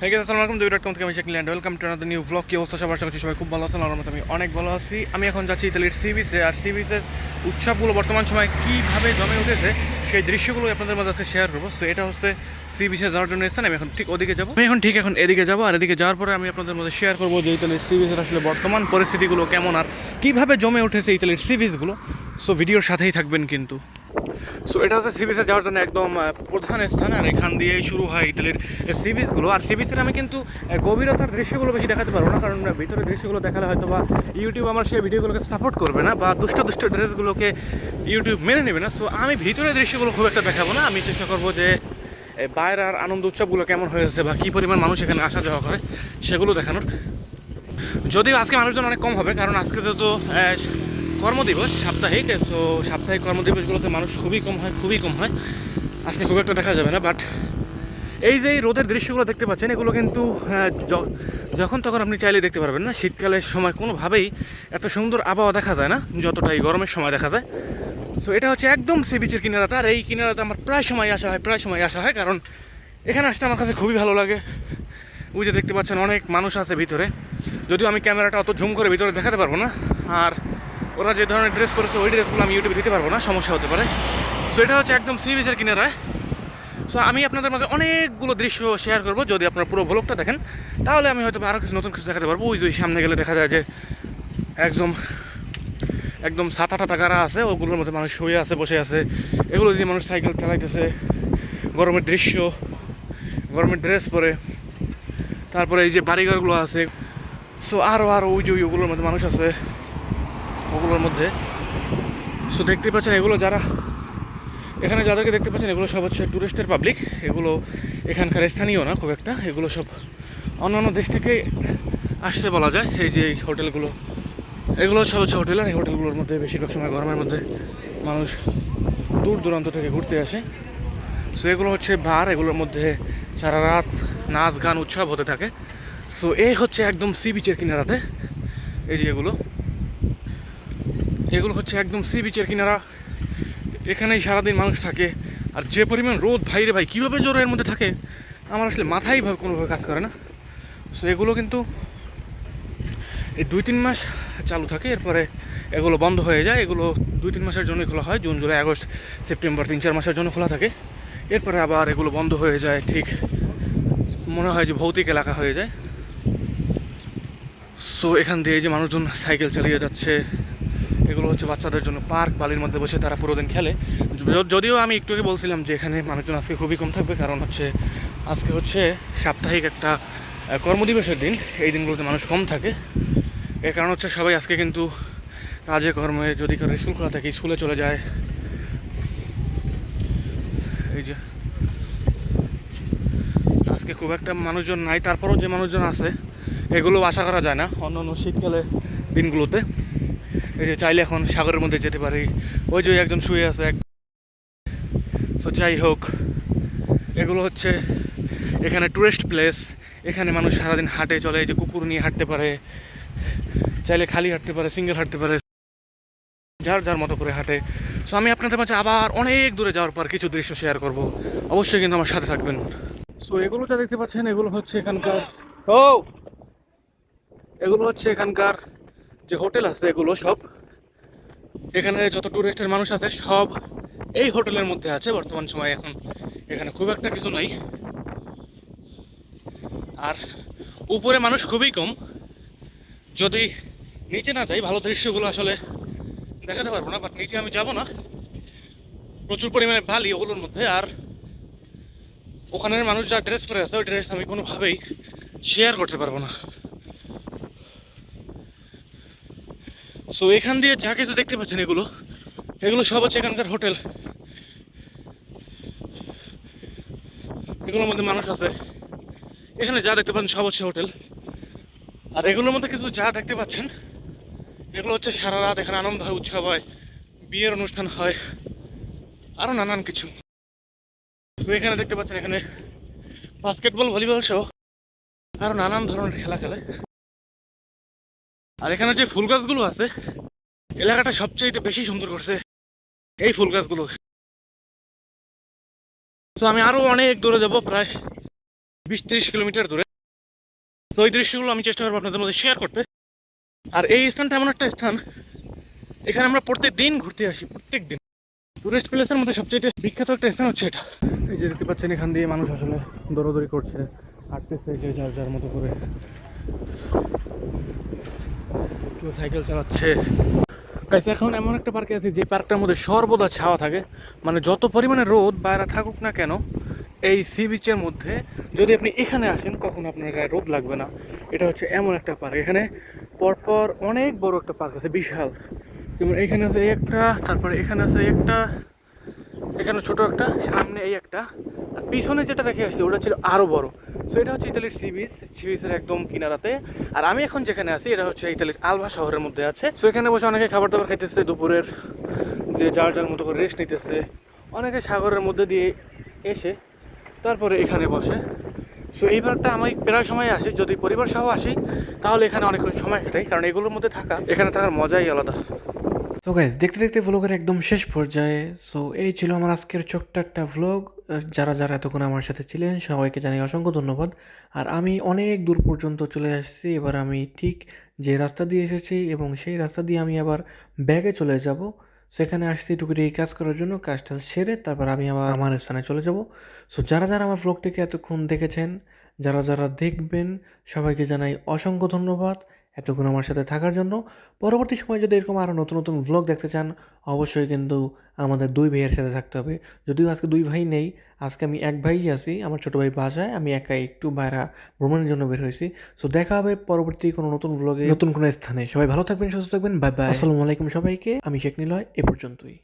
হ্যাঁ আসসালামু আলাইকুম দুই ডট কম থেকে আমি শেখলি welcome to another new blog কি অবস্থা? সবার সঙ্গে সবাই খুব ভালো আছেন আমার আমি অনেক ভালো আছি। আমি এখন যাচ্ছি ইতালির সি বিচে আর সি বিচের উৎসবগুলো বর্তমান সময় কীভাবে জমে উঠেছে, সেই দৃশ্যগুলো আপনাদের মাঝে আজকে শেয়ার করব। সো এটা হচ্ছে সি বিচে যাওয়ার জন্য স্থান, আমি এখন ঠিক ওদিকে যাব। আমি এখন ঠিক এখন এদিকে যাব, আর এদিকে যাওয়ার পরে আমি আপনাদের মধ্যে শেয়ার করব যে ইতালির সি বিচের আসলে বর্তমান পরিস্থিতিগুলো কেমন, আর কীভাবে জমে উঠেছে ইতালির সি বিচগুলো সো ভিডিওর সাথেই থাকবেন কিন্তু। সো এটা হচ্ছে সি বিচে যাওয়ার জন্য একদম প্রধান স্থান আর এখান দিয়েই শুরু হয় ইটালির সি বিচগুলো আর সি বিচের আমি কিন্তু গভীরতার দৃশ্যগুলো বেশি দেখাতে পারব না কারণ আহ, ভিতরের দৃশ্যগুলো দেখালে হয়তো বা ইউটিউব আমার সেই ভিডিওগুলোকে সাপোর্ট করবে না বা দুষ্ট দুষ্ট ড্রেসগুলোকে ইউটিউব মেনে নেবে না। সো আমি ভিতরের দৃশ্যগুলো খুব একটা দেখাবো না। আমি চেষ্টা করব যে এই আর আনন্দ উৎসবগুলো কেমন হয়েছে বা কী পরিমাণ মানুষ এখানে আসা যাওয়া করে সেগুলো দেখানোর। যদিও আজকে মানুষজন অনেক কম হবে কারণ আজকে আহ, কর্মদিবস সাপ্তাহিক সো সাপ্তাহিক কর্মদিবসগুলোতে মানুষ খুবই কম হয়, খুবই কম হয়। আজকে খুব একটা দেখা যাবে না বাট এই যে রোদের দৃশ্যগুলো দেখতে পাচ্ছেন, এগুলো কিন্তু যখন তখন আপনি চাইলে দেখতে পারবেন না। শীতকালের সময় কোনোভাবেই এত সুন্দর আবহাওয়া দেখা যায় না যতটা এই গরমের সময় দেখা যায়। সো এটা হচ্ছে একদম সি বিচের কিনারাতে আর এই কিনারাতে আমার প্রায় সময় আসা হয়, প্রায় সময় আসা হয়, কারণ এখানে আসতে আমার কাছে খুবই ভালো লাগে। ওই যে দেখতে পাচ্ছেন অনেক মানুষ আছে ভিতরে। যদিও আমি ক্যামেরাটা অত জুম করে ভিতরে দেখাতে পারব না, আর ওরা যে ধরনের ড্রেস করেছে ওই ড্রেসগুলো আমি ইউটিউবে দিতে পারব না, সমস্যা হতে পারে। সো এটা হচ্ছে একদম সি বিচের কিনারায়। সো আমি আপনাদের মাঝে অনেকগুলো দৃশ্য শেয়ার করব, যদি আপনারা পুরো ব্লগটা দেখেন, তাহলে আমি হয়তো আরও কিছু নতুন কিছু দেখাতে পারব। ওই যে সামনে গেলে দেখা যায় যে একদম একদম সাত আট টাকারা আছে, ওগুলোর মধ্যে মানুষ শুয়ে আছে, বসে আছে। এগুলো দিয়ে মানুষ সাইকেল চালাইতেছে, গরমের দৃশ্য, গরমের ড্রেস পরে। তারপরে এই যে বাড়িঘরগুলো আছে সো আরও আরও ওই যে ওই ওগুলোর মধ্যে মানুষ আছে। ওগুলোর মধ্যে। সো দেখতে পাচ্ছেন, এগুলো যারা, এখানে যাদেরকে দেখতে পাচ্ছেন, এগুলো সব হচ্ছে ট্যুরিস্টের পাবলিক এগুলো এখানকার স্থানীয় না, খুব একটা। এগুলো সব অন্যান্য দেশ থেকে আসতে বলা যায়, এই যে এই হোটেলগুলো। এগুলো সব হচ্ছে হোটেল, আর এই হোটেলগুলোর মধ্যে বেশিরভাগ সময় গরমের মধ্যে মানুষ দূর দূরান্ত থেকে ঘুরতে আসে। সো এগুলো হচ্ছে বার, এগুলোর মধ্যে সারা রাত নাচ, গান, উৎসব হতে থাকে। সো এই হচ্ছে একদম সি বিচের কিনারাতে। এই যে এগুলো। এগুলো হচ্ছে একদম সি বিচের কিনারা। এখানেই সারাদিন মানুষ থাকে। আর যে পরিমাণ রোদ, ভাই রে ভাই, কীভাবে জোর এর মধ্যে থাকে? আমার আসলে মাথাই ভাবে কোনোভাবে কাজ করে না। সো এগুলো কিন্তু এই দুই তিন মাস চালু থাকে। এরপরে এগুলো বন্ধ হয়ে যায়। এগুলো দুই তিন মাসের জন্যই খোলা হয়। জুন, জুলাই, আগস্ট, সেপ্টেম্বর তিন চার মাসের জন্য খোলা থাকে। এরপরে আবার এগুলো বন্ধ হয়ে যায়। ঠিক মনে হয় যে ভৌতিক এলাকা হয়ে যায়। সো এখান দিয়ে যে মানুষজন সাইকেল চালিয়ে যাচ্ছে। এগুলো হচ্ছে বাচ্চাদের জন্য পার্ক, বালির মধ্যে বসে তারা পুরো দিন খেলে। যদিও আমি একটু আগে বলছিলাম যে এখানে মানুষজন আজকে খুবই কম থাকবে, কারণ হচ্ছে আজকে হচ্ছে সাপ্তাহিক একটা কর্মদিবসের দিন। এই দিনগুলোতে মানুষ কম থাকে। এর কারণ হচ্ছে সবাই আজকে কিন্তু কাজে, কর্মে যদি কারও স্কুল খোলা থাকে, স্কুলে চলে যায়। এই যে, আজকে খুব একটা মানুষজন নাই, তারপরও যে মানুষজন আছে, এগুলো আশা করা যায় না অন্য অন্য শীতকালে দিনগুলোতে। এই যে চাইলে এখন সাগরের মধ্যে যেতে পারি। ওই যে একজন শুয়ে আছে এক সো যাই হোক, এগুলো হচ্ছে এখানে টুরিস্ট প্লেস এখানে মানুষ সারাদিন হাঁটে চলে, এই যে কুকুর নিয়ে হাঁটতে পারে, চাইলে খালি হাঁটতে পারে সিঙ্গেল হাঁটতে পারে, যার যার মতো করে হাঁটে। সো আমি আপনাদের মাঝে আবার অনেক দূরে যাওয়ার পর কিছু দৃশ্য শেয়ার করব। অবশ্যই কিন্তু আমার সাথে থাকবেন। সো এগুলো যা দেখতে পাচ্ছেন, এগুলো হচ্ছে এখানকার ও এগুলো হচ্ছে এখানকার যে হোটেল আছে, এগুলো সব। এখানে যত টুরিস্টের মানুষ আছে, সব এই হোটেলের মধ্যে আছে। বর্তমান সময়ে এখন এখানে খুব একটা কিছু নাই। আর উপরে মানুষ খুবই কম। যদি নিচে না যাই, ভালো দৃশ্যগুলো আসলে দেখাতে পারব না বাট নিচে আমি যাব না। প্রচুর পরিমাণে বালি ওগুলোর মধ্যে, আর ওখানের মানুষ যা ড্রেস পরে আছে, ওই ড্রেস আমি কোনোভাবেই শেয়ার করতে পারব না। সো এখান দিয়ে যা কিছু দেখতে পাচ্ছেন এগুলো এগুলো সব হচ্ছে এখানকার হোটেল। এগুলোর মধ্যে মানুষ আছে। এখানে যা দেখতে পাচ্ছেন সব হচ্ছে হোটেল। আর এগুলোর মধ্যে কিছু যা দেখতে পাচ্ছেন, এগুলো হচ্ছে সারা রাত এখানে আনন্দ হয়, উৎসব হয়, বিয়ের অনুষ্ঠান হয় আরও নানান কিছু। তো এখানে দেখতে পাচ্ছেন এখানে বাস্কেটবল ভলিবল সহ আরও নানান ধরনের খেলা খেলে। আর এখানে যে ফুল গাছগুলো আছে, এলাকাটা সবচেয়ে বেশি সুন্দর করছে এই ফুল গাছগুলো। তো আমি আরও অনেক দূরে যাব, প্রায় বিশ তিরিশ কিলোমিটার দূরে। তো ওই দৃশ্যগুলো আমি চেষ্টা করব আপনাদের মধ্যে শেয়ার করতে। আর এই স্থানটা এমন একটা স্থান, এখানে আমরা প্রত্যেক দিন ঘুরতে আসি প্রত্যেক দিন টুরিস্ট প্লেসের মধ্যে সবচেয়ে বিখ্যাত একটা স্থান হচ্ছে এটা। এই যে দেখতে পাচ্ছেন, এখান দিয়ে মানুষ আসলে দৌড়াদৌড়ি করছে, হাঁটতেছে যে যার যার মতো করে। কেউ সাইকেল চালাচ্ছে। গাইস এখন এমন একটা পার্কে আছি যে পার্কটার মধ্যে সর্বদা ছাওয়া থাকে। মানে যত পরিমাণে রোদ বাইরে থাকুক না কেন, এই সি বিচের মধ্যে যদি আপনি এখানে আসেন, কখনো আপনার গায়ে রোদ লাগবে না। এটা হচ্ছে এমন একটা পার্ক এখানে পরপর অনেক বড় একটা পার্ক আছে, বিশাল। যেমন এখানে আছে একটা, তারপরে এখানে আছে একটা, এখানে ছোট একটা, সামনে এই একটা। আর পিছনে যেটা দেখে আসছে, ওটা ছিল আরও বড়। সো এটা হচ্ছে ইতালির সি বিচ সি বিচের একদম কিনারাতে। আর আমি এখন যেখানে আছি, এটা হচ্ছে ইতালির আলভা শহরের মধ্যে আছে। সো এখানে বসে অনেকে খাবার দাবার খাইতেছে, দুপুরের যে যার যার মতো করে রেস্ট নিতেছে। অনেকে সাগরের মধ্যে দিয়ে এসে তারপরে এখানে বসে। সো এই পার্কটা আমি প্রায় সময় আসি, যদি পরিবার সহ আসি, তাহলে এখানে অনেকক্ষণ সময় কাটাই, কারণ এগুলোর মধ্যে থাকা, এখানে থাকার মজাই আলাদা। সো গাইজ দেখতে দেখতে ভ্লগের একদম শেষ পর্যায়ে সো এই ছিল আমার আজকের ছোট্ট একটা ভ্লগ যারা যারা এতক্ষণ আমার সাথে ছিলেন, সবাইকে জানাই অসংখ্য ধন্যবাদ। আর আমি অনেক দূর পর্যন্ত চলে আসছি, এবার আমি ঠিক যে রাস্তা দিয়ে এসেছি এবং সেই রাস্তা দিয়ে আমি আবার ব্যাগে চলে যাব। সেখানে আসছি টুকুটি কাজ করার জন্য, কাজটা সেরে তারপর আমি আবার আমার স্থানে চলে যাব। সো যারা যারা আমার ভ্লগটিকে এতক্ষণ দেখেছেন, যারা যারা দেখবেন, সবাইকে জানাই অসংখ্য ধন্যবাদ। এতক্ষণ আমার সাথে থাকার জন্য। পরবর্তী সময় যদি এরকম আরও নতুন নতুন ভ্লগ দেখতে চান অবশ্যই কিন্তু আমাদের দুই ভাইয়ের সাথে থাকতে হবে। যদিও আজকে দুই ভাই নেই আজকে আমি এক ভাই আছি আমার ছোটো ভাই বাসায় আমি একাই একটু বাইরা ভ্রমণের জন্য বের হয়েছি। সো দেখা হবে পরবর্তী কোনো নতুন ভ্লগে নতুন কোনো স্থানে। সবাই ভালো থাকবেন সুস্থ থাকবেন বাই বাই আসসালামু আলাইকুম সবাইকে আমি শেখ নিলয় এ পর্যন্তই।